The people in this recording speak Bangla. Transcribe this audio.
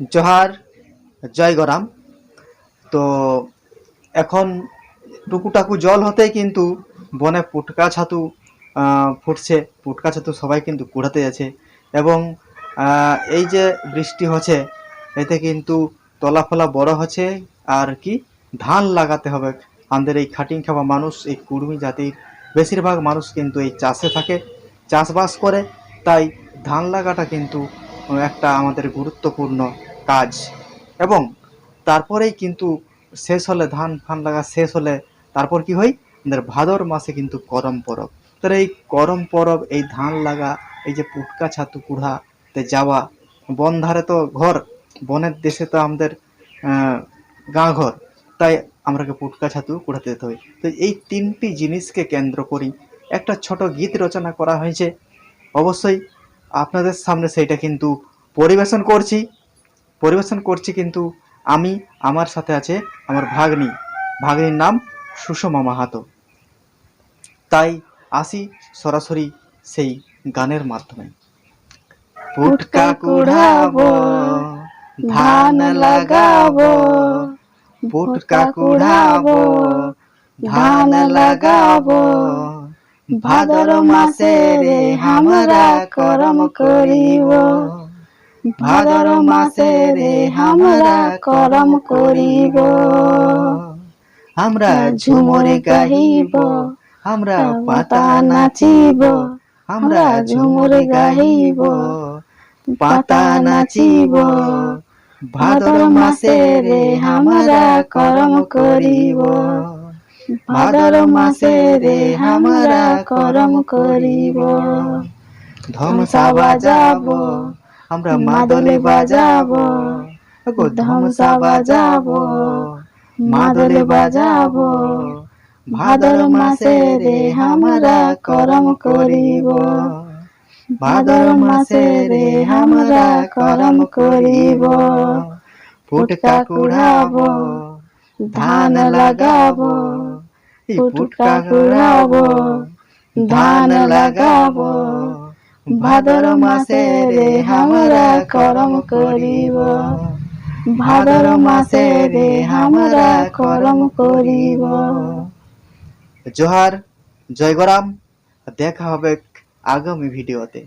জোহার, জয় গরাম। তো এখন টুকুটাকু জল হতেই কিন্তু বনে পুটকা ছাতু ফুটছে। পুটকা ছাতু সবাই কিন্তু কুড়াতে যাচ্ছে। এবং এই যে বৃষ্টি হচ্ছে, এতে কিন্তু তলা ফলা বড় হচ্ছে। আর কি? ধান লাগাতে হবে। আমাদের এই খাটিং খাওয়া মানুষ, এই কুর্মী জাতির বেশিরভাগ মানুষ কিন্তু এই চাষে থাকে। চাষবাস করে, তাই ধান লাগাটা কিন্তু একটা আমাদের গুরুত্বপূর্ণ কাজ। এবং তারপরেই কিন্তু শেষ হলে ধান ফান লাগা শেষ হলে তারপর কি হয়? আমাদের ভাদর মাসে কিন্তু করম পরব। তাহলে এই করম পরব, এই ধান লাগা, এই যে পুটকা ছাতু কুড়াতে যাওয়া, বন ধারে তো ঘর, বনের দেশে তো আমাদের গাঁ ঘর, তাই আমরাকে পুটকা ছাতু কুড়াতে যেতে হয়। তো এই তিনটি জিনিসকে কেন্দ্র করি। একটা ছোট গীত রচনা করা হয়েছে। অবশ্যই আপনাদের সামনে সেইটা কিন্তু পরিবেশন করছি। পরিবেশন করছি কিন্তু আমি আমার সাথে আছে আমার ভাগ্নি। ভাগ্নির নাম সুষমা মাহাতো। তাই আসি সরাসরি সেই গানের মাধ্যমে। পুটকা কুড়াবো ধান লাগাবো পুটকা কুড়াবো ধান লাগাবো। ভাদর মাসে রে আমরা করম করিব। ভাদর মাসে রে আমরা করম করিব। আমরা ঝুমরে গাইব আমরা পাতা নাচিব, আমরা ঝুমরে গাইব পাতা নাচিব। ভাদর মাসে রে আমরা করম করিব। ভাদর মাসে রে আমরা করম করিব। ধমসা বাজাবো আমরা মাদলে বাজাবো। গো ধমসা বাজাবো মাদলে বাজাবো। ভাদর মাসে রে আমরা করম করিব। ভাদর মাসে রে আমরা করম করিব। ফুটকা কুড়াবো ধান লাগাবো। ফুটকা কুড়াবো ধান লাগাবো ভাদর মাসে রে আমরা করম করিব। ভাদর মাসে রে আমরা করম করিব। জোহার জয় গরাম। দেখা হবে আগামী ভিডিওতে।